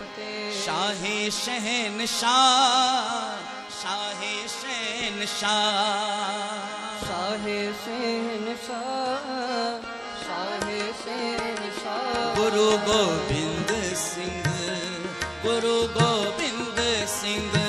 शाहे शहन शाह शाहे शहन शाह शाहे शहन शाह शाहे शहन शाह गुरु Gobind Singh Guru Gobind Singh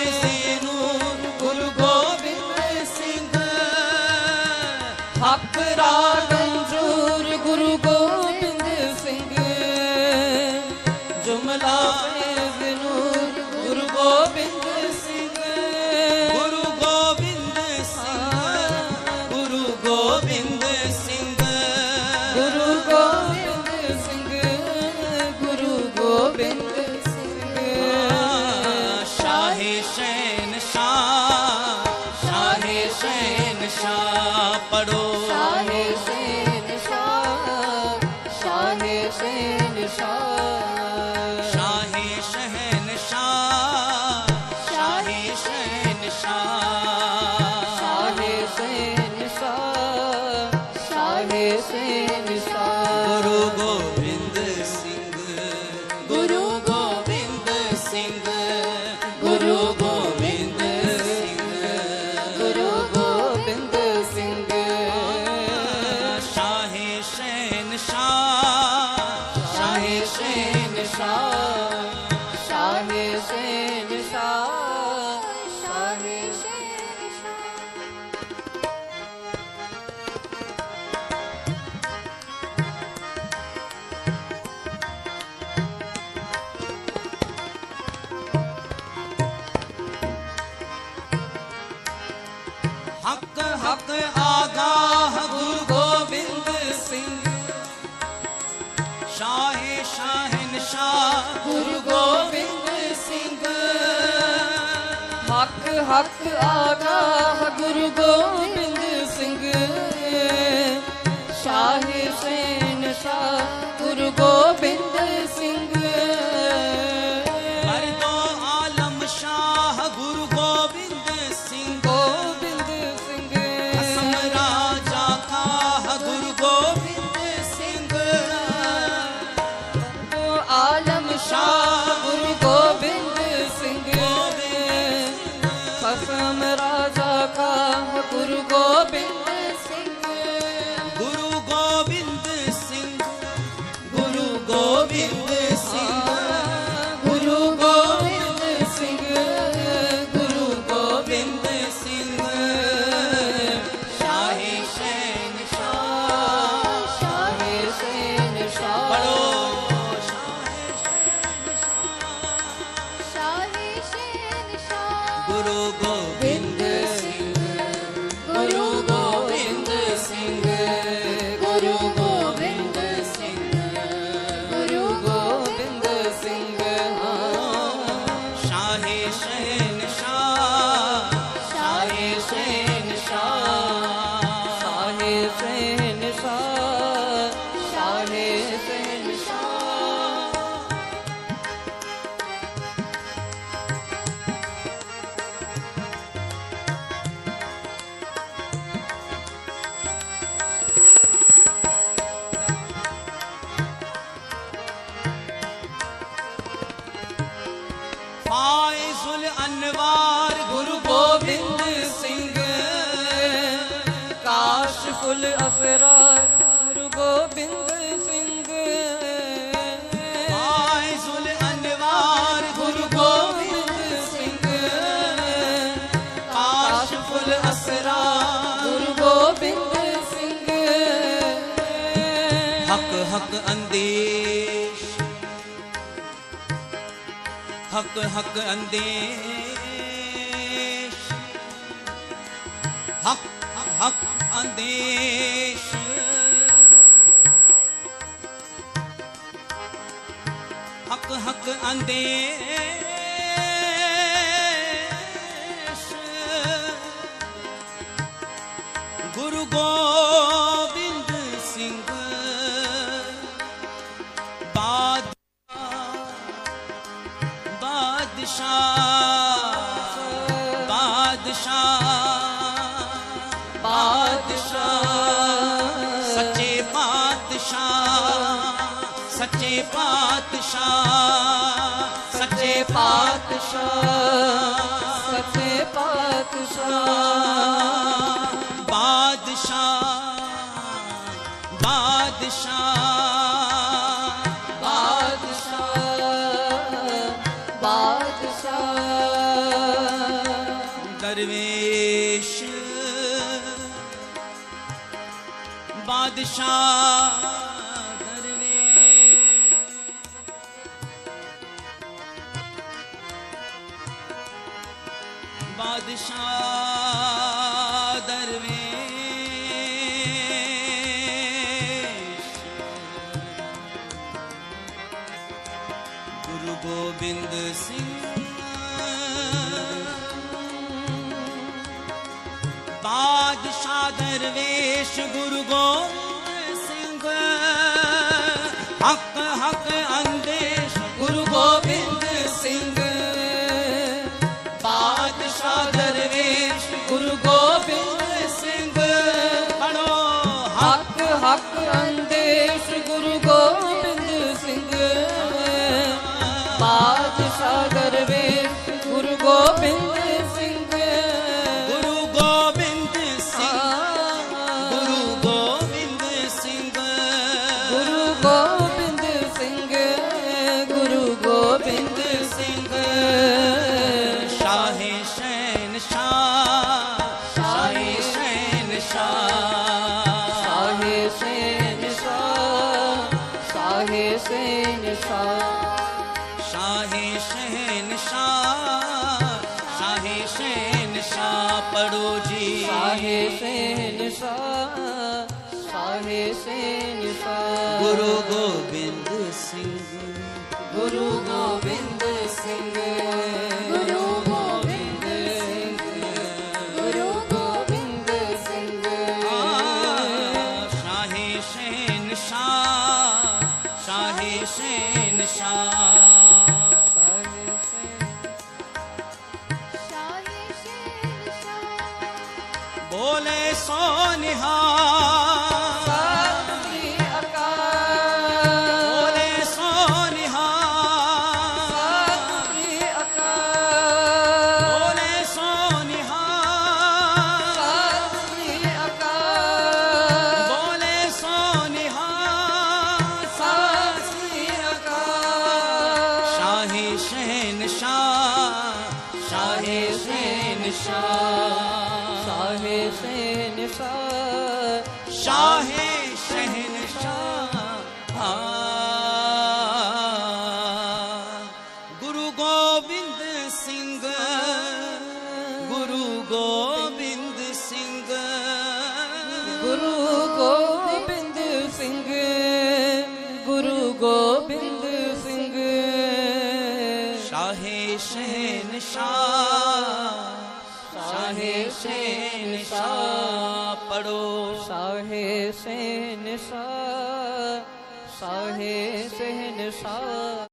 Praise शेन शाह ਗੁਰੂ ਗੋਬਿੰਦ ਸਿੰਘ। ਹੱਕ ਹੱਕ ਆਗਾਹ ਗੁਰੂ ਗੋਬਿੰਦ ਸਿੰਘ। ਸ਼ਾਹ ਸੈਨ ਸ਼ਾਹ ਗੁਰੂ ਗੋਬਿੰਦ ਸਿੰਘ। ਉਲ ਅਸਰਾਰ ਗੁਰੂ ਗੋਬਿੰਦ ਸਿੰਘ ਫਾਇਜ਼ੁਲ ਅਨਵਾਰ ਗੁਰੂ ਗੋਬਿੰਦ ਸਿੰਘ ਕਾਸ਼ਫੁਲ ਅਸਰਾਰ ਗੁਰੂ ਗੋਬਿੰਦ ਸਿੰਘ ਹਕ ਹਕ ਅੰਦੇਸ਼ ਹਕ ਹਕ ਅੰਦੇਸ਼ ਹਕ ਹਕ ਅੰਦੇਸ਼ ਹੱਕ ਹਕ ਅੰਦੇਸ਼। ਗੁਰੂ ਗੋਬਿੰਦ ਸਿੰਘ ਬਾਦ ਬਾਦਸ਼ਾਹ। ਪਾਤਸ਼ਾਹ ਸੱਚੇ ਪਾਤਸ਼ਾਹ ਸੱਚੇ ਪਾਤਸ਼ਾਹ। ਬਾਦਸ਼ਾਹ ਬਾਦਸ਼ਾਹ। ਬਾਦਸ਼ਾਹ ਬਾਦਸ਼ਾਹ। ਦਰਵੇਸ਼ ਬਾਦਸ਼ਾਹ। ਬਾਦਸ਼ਾਹ ਦਰਵੇਸ਼ ਗੁਰੂ ਗੋਬਿੰਦ ਸਿੰਘ ਬਾਦਸ਼ਾਹ ਦਰਵੇਸ਼ ਗੁਰੂ ਗੋਬਿੰਦ ਸਿੰਘ ਹੱਕ ਹੱਕ ਬਾਦਸ਼ਾਹ ਦਰਵੇਸ਼ ਗੁਰੂ ਗੋਬਿੰਦ ਸਿੰਘ ਪੜੋ ਹੱਕ ਹੱਕ ਅੰਦੇਸ਼ ਗੁਰੂ ਗੋਬਿੰਦ ਸਿੰਘ। ਬਾਦਸ਼ਾਹ ਦਰਵੇਸ਼ ਗੁਰੂ ਗੋਬਿੰਦ ਸਿੰਘ। ਸ਼ਹਿਨ ਸ਼ਾਹ ਸ਼ਾਹੇ ਸ਼ਹਿਨ ਸ਼ਾਹ ਪੜੋ ਜੀ ਸਾਹੇ ਸੇਨ ਸ਼ਾਹ ਸਾਹੇ ਸੇਨ ਸ਼ਾਹ ਗੁਰੂ ਗੋਬਿੰਦ ਸਿੰਘ ਗੁਰੂ ਗੋਬਿੰਦ ਬੋਲੇ ਸੋਨਿਹਾ ਸਤਿ ਅਕਾਲ ਬੋਲੇ ਸੋਨਿਹਾ ਸਤਿ ਅਕਾਲ ਬੋਲੇ ਸੋਨਿਹਾ ਸਤਿ ਸ੍ਰੀ ਅਕਾਲ ਬੋਲੇ ਸੋਨਿਹਾ ਸਤਿ ਸ੍ਰੀ ਅਕਾਲ ਸ਼ਾਹੀ ਸ਼ਹਿਨ ਸ਼ਾਹ ਸ਼ਾਹੀ ਸ਼ਾਹੇ ਸ਼ਹਿਨ ਸ਼ਾਹ ਸ਼ਾਹੇ ਸ਼ਹਿਨ ਸ਼ਾਹ ਸ਼ਾਹੇ ਸ਼ਹਿਨ ਸ਼ਾਹ ਪੜੋ ਸਾਹੇ ਸੇਨ ਸ਼ਾਹ ਸਾਹੇ ਸੇਨ ਸ਼ਾਹ